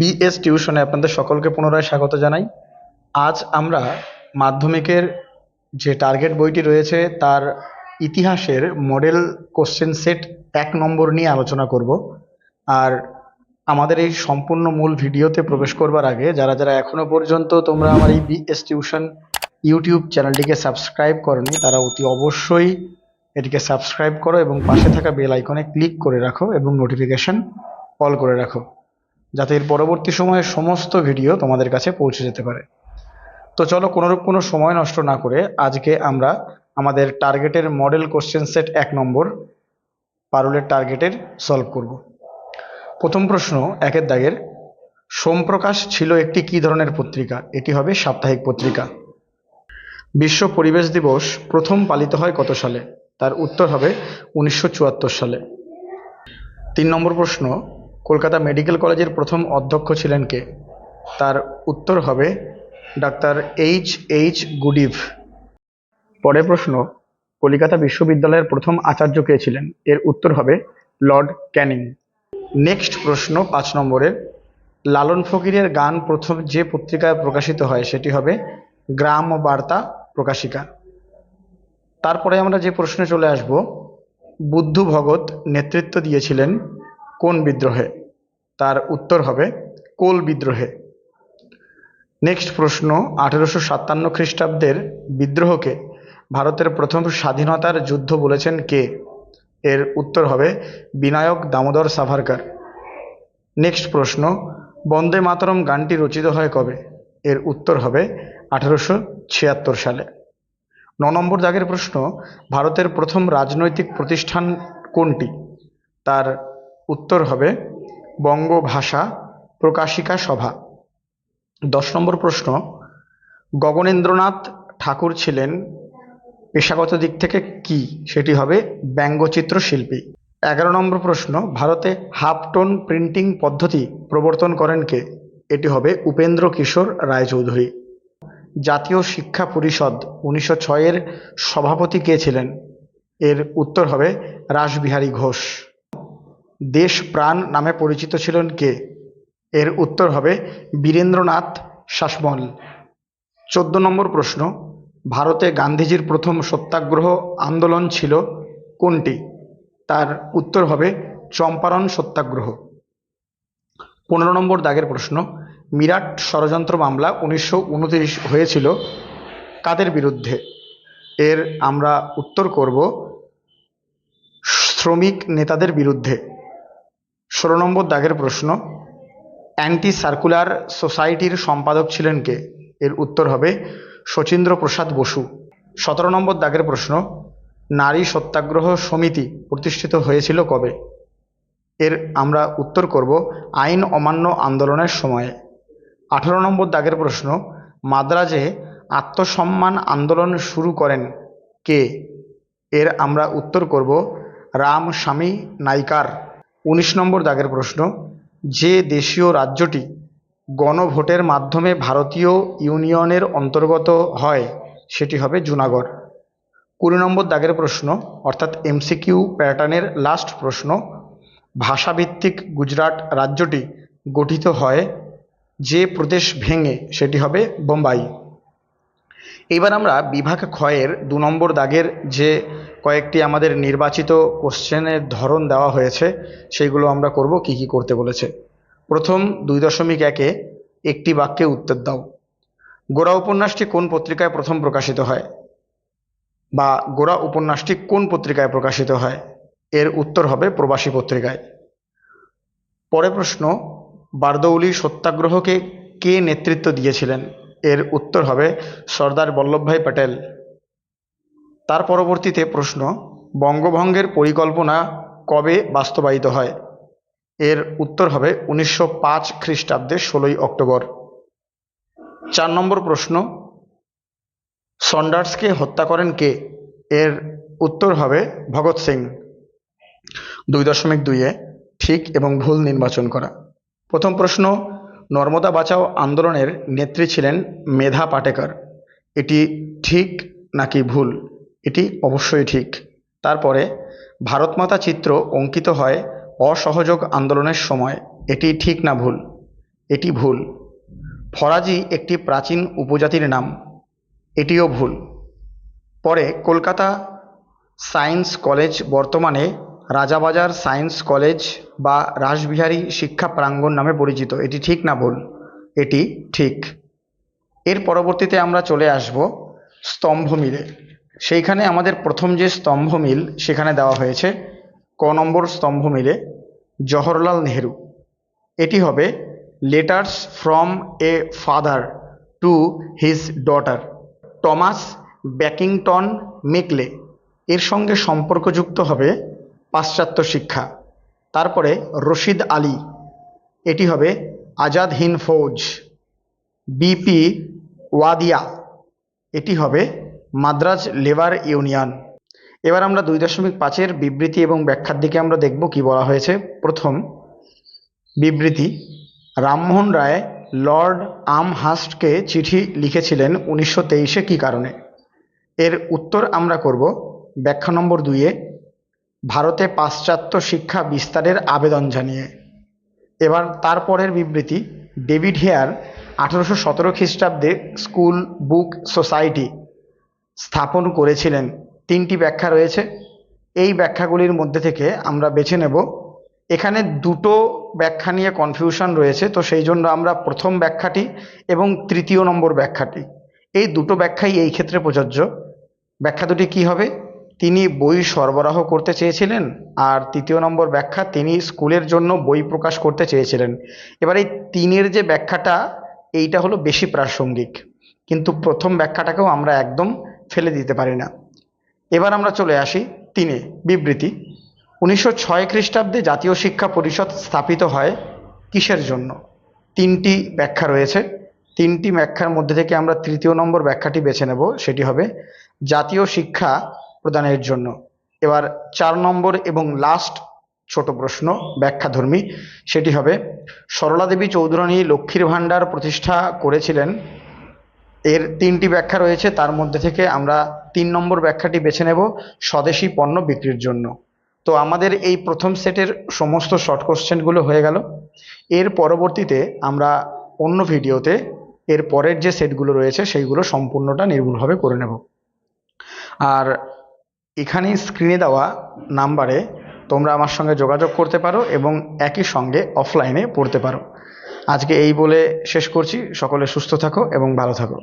BS টিউশনে আপনাদের সকলকে পুনরায় স্বাগত জানাই। আজ আমরা মাধ্যমিকের যে টার্গেট বইটি রয়েছে, তার ইতিহাসের মডেল কোশ্চেন সেট এক নম্বর নিয়ে আলোচনা করব। আর আমাদের এই সম্পূর্ণ মূল ভিডিওতে প্রবেশ করবার আগে, যারা যারা এখনও পর্যন্ত তোমরা আমার এই বিএস টিউশন ইউটিউব চ্যানেলটিকে সাবস্ক্রাইব করনি, তারা অতি অবশ্যই এটিকে সাবস্ক্রাইব করো এবং পাশে থাকা বেল আইকনে ক্লিক করে রাখো এবং নোটিফিকেশন অল করে রাখো। যাতে এর পরবর্তী সময়ে সমস্ত ভিডিও তোমাদের কাছে পৌঁছে যেতে পারে। তো চলো কোনোরূপ কোনো সময় নষ্ট না করে আজকে আমরা আমাদের টার্গেটের মডেল কোশ্চেন সেট এক নম্বর পারুলের টার্গেটের সলভ করব। প্রথম প্রশ্ন, একের দাগের সোমপ্রকাশ ছিল একটি কী ধরনের পত্রিকা? এটি হবে সাপ্তাহিক পত্রিকা। বিশ্ব পরিবেশ দিবস প্রথম পালিত হয় কত সালে? তার উত্তর হবে উনিশশো চুয়াত্তর সালে। তিন নম্বর প্রশ্ন কলকাতা মেডিকেল কলেজের প্রথম অধ্যক্ষ ছিলেন কে? তার উত্তর হবে ডাক্তার এইচ এইচ গুডিভ। পরের প্রশ্ন, কলিকাতা বিশ্ববিদ্যালয়ের প্রথম আচার্য কে ছিলেন? এর উত্তর হবে লর্ড ক্যানিং। নেক্সট প্রশ্ন পাঁচ নম্বরের, লালন ফকিরের গান প্রথম যে পত্রিকায় প্রকাশিত হয় সেটি হবে গ্রাম বার্তা প্রকাশিকা। তারপরে আমরা যে প্রশ্নে চলে আসব, বুদ্ধ ভগত নেতৃত্ব দিয়েছিলেন কোন বিদ্রোহে? তার উত্তর হবে কোল বিদ্রোহে। নেক্সট প্রশ্ন, আঠেরোশো সাতান্ন খ্রিস্টাব্দের বিদ্রোহকে ভারতের প্রথম স্বাধীনতার যুদ্ধ বলেছেন কে? এর উত্তর হবে বিনায়ক দামোদর সাভারকার। নেক্সট প্রশ্ন, বন্দে মাতরম গানটি রচিত হয় কবে? এর উত্তর হবে আঠেরোশো ছিয়াত্তর সালে। ন নম্বর দাগের প্রশ্ন, ভারতের প্রথম রাজনৈতিক প্রতিষ্ঠান কোনটি? তার উত্তর হবে বঙ্গভাষা প্রকাশিকা সভা। দশ নম্বর প্রশ্ন, গগনেন্দ্রনাথ ঠাকুর ছিলেন পেশাগত দিক থেকে কি? সেটি হবে ব্যঙ্গচিত্র শিল্পী। এগারো নম্বর প্রশ্ন, ভারতে হাফ টোন প্রিন্টিং পদ্ধতি প্রবর্তন করেন কে? এটি হবে উপেন্দ্র কিশোর রায়চৌধুরী। জাতীয় শিক্ষা পরিষদ উনিশশো ছয়ের সভাপতি কে ছিলেন? এর উত্তর হবে রাসবিহারী ঘোষ। দেশ প্রাণ নামে পরিচিত ছিলেন কে? এর উত্তর হবে বীরেন্দ্রনাথ শাসমল। চোদ্দ নম্বর প্রশ্ন, ভারতে গান্ধীজির প্রথম সত্যাগ্রহ আন্দোলন ছিল কোনটি? তার উত্তর হবে চম্পারণ সত্যাগ্রহ। পনেরো নম্বর দাগের প্রশ্ন, মিরাট ষড়যন্ত্র মামলা উনিশশো হয়েছিল কাদের বিরুদ্ধে? এর আমরা উত্তর করব শ্রমিক নেতাদের বিরুদ্ধে। ষোলো নম্বর দাগের প্রশ্ন অ্যান্টি সার্কুলার সোসাইটির সম্পাদক ছিলেন কে? এর উত্তর হবে শচীন্দ্র প্রসাদ বসু। সতেরো নম্বর দাগের প্রশ্ন, নারী সত্যাগ্রহ সমিতি প্রতিষ্ঠিত হয়েছিল কবে? এর আমরা উত্তর করব আইন অমান্য আন্দোলনের সময়ে। আঠেরো নম্বর দাগের প্রশ্ন, মাদ্রাজে আত্মসম্মান আন্দোলন শুরু করেন কে? এর আমরা উত্তর করব রামস্বামী নাইকার। উনিশ নম্বর দাগের প্রশ্ন, যে দেশীয় রাজ্যটি গণভোটের মাধ্যমে ভারতীয় ইউনিয়নের অন্তর্গত হয়, সেটি হবে জুনাগড়। কুড়ি নম্বর দাগের প্রশ্ন, অর্থাৎ এমসিকিউ প্যাটার্নের লাস্ট প্রশ্ন, ভাষাভিত্তিক গুজরাট রাজ্যটি গঠিত হয় যে প্রদেশ ভেঙে, সেটি হবে বোম্বাই। এবার আমরা বিভাগ ক্ষয়ের দু নম্বর দাগের যে কয়েকটি আমাদের নির্বাচিত কোশ্চেনের ধরন দেওয়া হয়েছে, সেইগুলো আমরা করব, কি কি করতে বলেছে। প্রথম দুই দশমিক একে একটি বাক্যে উত্তর দাও। গোড়া উপন্যাসটি কোন পত্রিকায় প্রথম প্রকাশিত হয়? বা গোড়া উপন্যাসটি কোন পত্রিকায় প্রকাশিত হয়? এর উত্তর হবে প্রবাসী পত্রিকায়। পরে প্রশ্ন, বারদৌলি সত্যাগ্রহকে কে নেতৃত্ব দিয়েছিলেন? এর উত্তর হবে সর্দার বল্লভভাই প্যাটেল। তার পরবর্তীতে প্রশ্ন, বঙ্গভঙ্গের পরিকল্পনা কবে বাস্তবায়িত হয়? এর উত্তর হবে উনিশশো পাঁচ খ্রিস্টাব্দে ষোলোই অক্টোবর। চার নম্বর প্রশ্ন, সন্ডার্সকে হত্যা করেন কে? এর উত্তর হবে ভগৎ সিং। দুই দশমিক দুইয়ে ঠিক এবং ভুল নির্বাচন করা। প্রথম প্রশ্ন নর্মদা বাঁচাও আন্দোলনের নেত্রী ছিলেন মেধা পাটেকর। এটি ঠিক নাকি ভুল? এটি অবশ্যই ঠিক। তারপরে, ভারতমাতা চিত্র অঙ্কিত হয় অসহযোগ আন্দোলনের সময়। এটি ঠিক না ভুল? এটি ভুল। ফরাজি একটি প্রাচীন উপজাতির নাম। এটিও ভুল। পরে কলকাতা সায়েন্স কলেজ বর্তমানে রাজাবাজার সায়েন্স কলেজ বা রাসবিহারী শিক্ষা প্রাঙ্গণ নামে পরিচিত। এটি ঠিক না ভুল? এটি ঠিক। এর পরবর্তীতে আমরা চলে আসব স্তম্ভ মিলে সেইখানে আমাদের প্রথম যে স্তম্ভ মিল সেখানে দেওয়া হয়েছে ক নম্বর স্তম্ভ মিলে জওহরলাল নেহেরু। এটি হবে letters from a father to his daughter Thomas Babington Macaulay. এর সঙ্গে সম্পর্কযুক্ত হবে পাশ্চাত্য শিক্ষা। তারপরে রশিদ আলী। এটি হবে আজাদ হিন্দ ফৌজ। B P. এটি হবে মাদ্রাজ লেবার ইউনিয়ন। এবার আমরা দুই দশমিক পাঁচের বিবৃতি এবং ব্যাখ্যার দিকে আমরা দেখব কি বলা হয়েছে। প্রথম বিবৃতি, রামমোহন রায় লর্ড আমহাস্টকে চিঠি লিখেছিলেন উনিশশো তেইশে কী কারণে? এর উত্তর আমরা করব ব্যাখ্যা নম্বর দুইয়ে। ভারতে পাশ্চাত্য শিক্ষা বিস্তারের আবেদন জানিয়ে। এবার তারপরের বিবৃতি, ডেভিড হেয়ার আঠারোশো সতেরো খ্রিস্টাব্দে স্কুল, বুক, সোসাইটি স্থাপন করেছিলেন। তিনটি ব্যাখ্যা রয়েছে। এই ব্যাখ্যাগুলির মধ্যে থেকে আমরা বেছে নেব। এখানে দুটো ব্যাখ্যা নিয়ে কনফিউশন রয়েছে, তো সেই জন্য আমরা প্রথম ব্যাখ্যাটি এবং তৃতীয় নম্বর ব্যাখ্যাটি। এই দুটো ব্যাখ্যাই এই ক্ষেত্রে প্রযোজ্য। ব্যাখ্যা দুটি কী হবে? তিনি বই সরবরাহ করতে চেয়েছিলেন আর তৃতীয় নম্বর ব্যাখ্যা তিনি স্কুলের জন্য বই প্রকাশ করতে চেয়েছিলেন। এবার এই তিনের যে ব্যাখ্যাটা, এইটা হলো বেশি প্রাসঙ্গিক। কিন্তু প্রথম ব্যাখ্যাটাকেও আমরা একদম ফেলে দিতে পারি না। এবার আমরা চলে আসি তিনে, বিবৃতি। উনিশশো ছয় খ্রিস্টাব্দে জাতীয় শিক্ষা পরিষদ স্থাপিত হয় কিসের জন্য? তিনটি ব্যাখ্যা রয়েছে। তিনটি ব্যাখ্যার মধ্যে থেকে আমরা তৃতীয় নম্বর ব্যাখ্যাটি বেছে নেব। সেটি হবে, জাতীয় শিক্ষা প্রদানের জন্য। এবার চার নম্বর এবং লাস্ট ছোট প্রশ্ন, ব্যাখ্যাধর্মী, সেটি হবে, সরলা দেবী চৌধুরানী লক্ষ্মীর ভাণ্ডার প্রতিষ্ঠা করেছিলেন। এর তিনটি ব্যাখ্যা রয়েছে, তার মধ্যে থেকে আমরা তিন নম্বর ব্যাখ্যাটি বেছে নেব, স্বদেশি পণ্য বিক্রির জন্য। তো আমাদের এই প্রথম সেটের সমস্ত শর্ট কোশ্চেনগুলো হয়ে গেল। এর পরবর্তীতে আমরা অন্য ভিডিওতে এর পরের যে সেটগুলো রয়েছে, সেইগুলো সম্পূর্ণটা নির্ভুলভাবে করে নেব। আর এখানে স্ক্রিনে দেওয়া নাম্বারে তোমরা আমার সঙ্গে যোগাযোগ করতে পারো এবং একই সঙ্গে অফলাইনে পড়তে পারো। আজকে এই বলে শেষ করছি। সকলে সুস্থ থাকো এবং ভালো থাকো।